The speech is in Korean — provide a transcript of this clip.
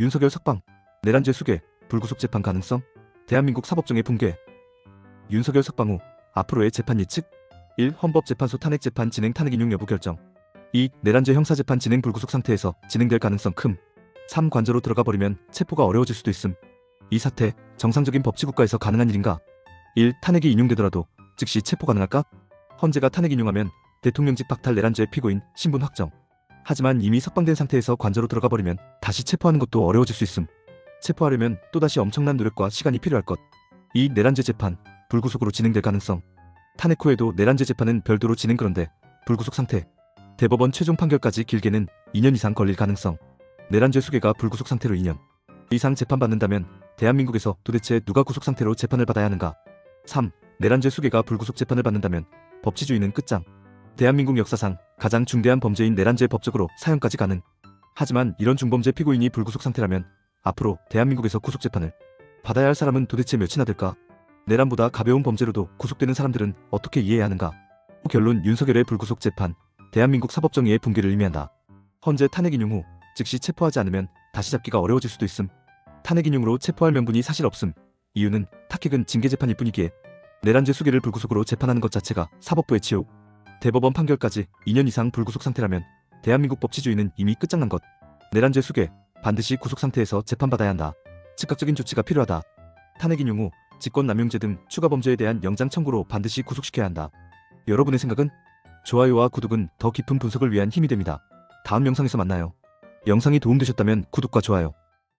윤석열 석방, 내란죄 수괴, 불구속 재판 가능성, 대한민국 사법정의 붕괴. 윤석열 석방 후 앞으로의 재판 예측 1. 헌법재판소 탄핵재판 진행 탄핵 인용 여부 결정 2. 내란죄 형사재판 진행 불구속 상태에서 진행될 가능성 큼 3. 관저로 들어가 버리면 체포가 어려워질 수도 있음 이 사태 정상적인 법치국가에서 가능한 일인가 1. 탄핵이 인용되더라도 즉시 체포 가능할까? 헌재가 탄핵 인용하면 대통령직 박탈 내란죄 피고인 신분 확정 하지만 이미 석방된 상태에서 관저로 들어가 버리면 다시 체포하는 것도 어려워질 수 있음 체포하려면 또다시 엄청난 노력과 시간이 필요할 것. 이 내란죄 재판, 불구속으로 진행될 가능성. 탄핵 후에도 내란죄 재판은 별도로 진행 그런데 불구속 상태. 대법원 최종 판결까지 길게는 2년 이상 걸릴 가능성. 내란죄 수괴가 불구속 상태로 2년 이상 재판받는다면 대한민국에서 도대체 누가 구속 상태로 재판을 받아야 하는가? 3. 내란죄 수괴가 불구속 재판을 받는다면 법치주의는 끝장. 대한민국 역사상 가장 중대한 범죄인 내란죄 법적으로 사형까지 가능. 하지만 이런 중범죄 피고인이 불구속 상태라면 앞으로 대한민국에서 구속 재판을 받아야 할 사람은 도대체 몇이나 될까? 내란보다 가벼운 범죄로도 구속되는 사람들은 어떻게 이해해야 하는가? 결론 윤석열의 불구속 재판, 대한민국 사법정의의 붕괴를 의미한다. 헌재 탄핵 인용 후 즉시 체포하지 않으면 다시 잡기가 어려워질 수도 있음. 탄핵 인용으로 체포할 명분이 사실 없음. 이유는 타핵은 징계 재판일 뿐이기에 내란죄 수괴를 불구속으로 재판하는 것 자체가 사법부의 지옥. 대법원 판결까지 2년 이상 불구속 상태라면 대한민국 법치주의는 이미 끝장난 것. 내란죄 수괴, 반드시 구속 상태에서 재판받아야 한다. 즉각적인 조치가 필요하다. 탄핵 인용 후 직권 남용죄 등 추가 범죄에 대한 영장 청구로 반드시 구속시켜야 한다. 여러분의 생각은? 좋아요와 구독은 더 깊은 분석을 위한 힘이 됩니다. 다음 영상에서 만나요. 영상이 도움되셨다면 구독과 좋아요,